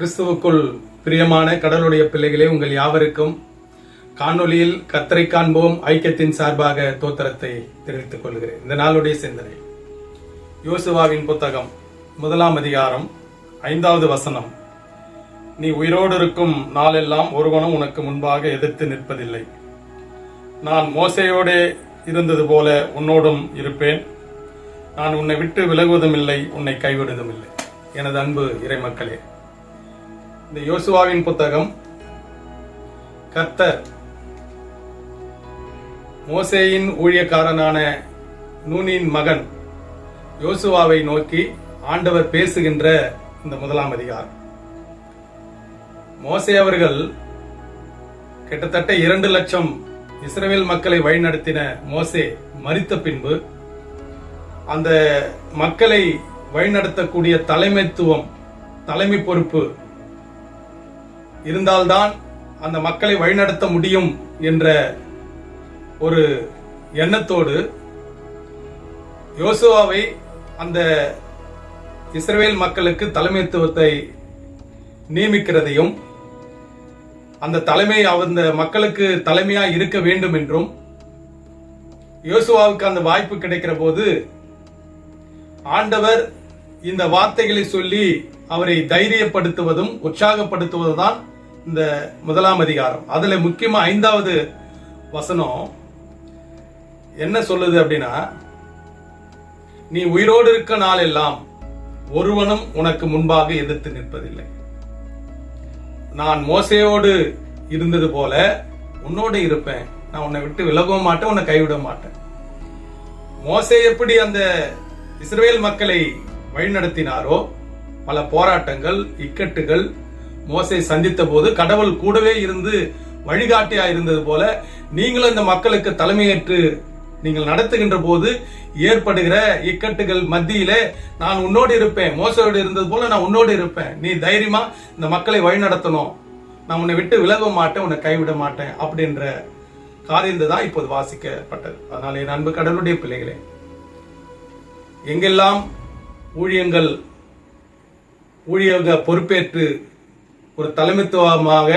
கிறிஸ்துவுக்குள் பிரியமான கடலுடைய பிள்ளைகளே உங்கள் யாவருக்கும் காணொலியில் கத்தரை காண்போம் ஐக்கியத்தின் சார்பாக தோத்திரத்தை தெரிவித்துக் கொள்கிறேன். இந்த நாளுடைய சிந்தனை. யோசுவாவின் புத்தகம் முதலாம் அதிகாரம் ஐந்தாவது வசனம். நீ உயிரோடு இருக்கும் நாளெல்லாம் ஒருவனும் உனக்கு முன்பாக எதிர்த்து நிற்பதில்லை. நான் மோசையோடே இருந்தது போல உன்னோடும் இருப்பேன். நான் உன்னை விட்டு விலகுவதும் இல்லை உன்னை கைவிடுவதும் இல்லை எனது அன்பு இறைமக்களே இந்த யோசுவாவின் புத்தகம் கர்த்தர் மோசேயின் ஊழியக்காரனான நூனின் மகன் யோசுவாவை நோக்கி ஆண்டவர் பேசுகின்ற இந்த முதலாம் அதிகாரம். மோசே அவர்கள் கிட்டத்தட்ட இரண்டு லட்சம் இஸ்ரேல் மக்களை வழிநடத்தின மோசே மறித்த பின்பு அந்த மக்களை வழிநடத்தக்கூடிய தலைமைத்துவம் தலைமை பொறுப்பு இருந்தால்தான் அந்த மக்களை வழிநடத்த முடியும் என்ற ஒரு எண்ணத்தோடு யோசுவாவை அந்த இஸ்ரேல் மக்களுக்கு தலைமைத்துவத்தை நியமிக்கிறதையும் அந்த தலைமை அந்த மக்களுக்கு தலைமையா இருக்க வேண்டும் என்றும் யோசுவாவுக்கு அந்த வாய்ப்பு கிடைக்கிற போது ஆண்டவர் இந்த வார்த்தைகளை சொல்லி அவரை தைரியப்படுத்துவதும் உற்சாகப்படுத்துவதுதான் இந்த முதலாம் அதிகாரம். அதுல முக்கியமா ஐந்தாவது வசனம் என்ன சொல்லுது அப்படின்னா நீ உயிரோடு இருக்க நாளெல்லாம் ஒருவனும் உனக்கு முன்பாக எதிர்த்து நிற்பதில்லை. நான் மோசையோடு இருந்தது போல உன்னோடு இருப்பேன். நான் உன்னை விட்டு விலகவும் மாட்டேன் உன்னை கைவிட மாட்டேன். மோசை எப்படி அந்த இஸ்ரேல் மக்களை வழிநடத்தினாரோ பல போராட்டங்கள் இக்கட்டுகள் மோசை சந்தித்த போது கடவுள் கூடவே இருந்து வழிகாட்டியா இருந்தது போல நீங்களும் இந்த மக்களுக்கு தலைமையேற்று நீங்கள் நடத்துகின்ற போது ஏற்படுகிற இக்கட்டுகள் மத்தியிலே நான் உன்னோடு இருப்பேன் மோசையோடு இருந்தது போல நான் உன்னோடு இருப்பேன். நீ தைரியமா இந்த மக்களை வழிநடத்தணும். நான் உன்னை விட்டு விலக மாட்டேன் உன்னை கைவிட மாட்டேன் அப்படின்ற காரியம் தான் இப்போது வாசிக்கப்பட்டது. அதனால என் அன்பு கடவுளுடைய பிள்ளைகளே எங்கெல்லாம் ஊழியங்கள் ஊழியங்க பொறுப்பேற்று ஒரு தலைமைத்துவமாக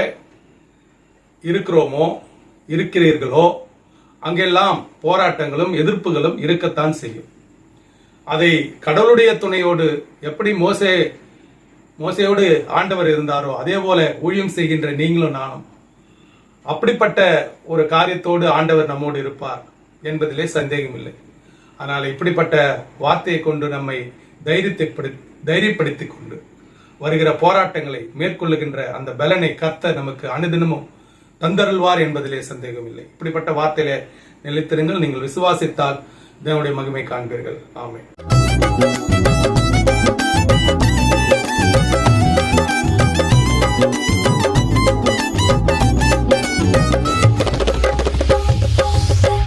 இருக்கிறோமோ இருக்கிறீர்களோ அங்கெல்லாம் போராட்டங்களும் எதிர்ப்புகளும் இருக்கத்தான் செய்யும். அதை கடவுளுடைய துணையோடு எப்படி மோசே மோசையோடு ஆண்டவர் இருந்தாரோ அதே போல ஊழியம் செய்கின்ற நீங்களும் நானும். அப்படிப்பட்ட ஒரு காரியத்தோடு ஆண்டவர் நம்மோடு இருப்பார் என்பதிலே சந்தேகம் இல்லை ஆனால் இப்படிப்பட்ட வார்த்தையை கொண்டு நம்மை தைரியத்தை தைரியப்படுத்திக் கொண்டு வருகிற போராட்டங்களை மேற்கொள்ளுகின்ற அந்த பலனை கர்த்த நமக்கு அனுதினமும் தந்தருள்வார் என்பதிலே சந்தேகம் இல்லை. இப்படிப்பட்ட வார்த்தையிலே நிலைத்திருங்கள் நீங்கள் விசுவாசித்தால் தேவனுடைய மகிமை காண்பீர்கள். ஆமை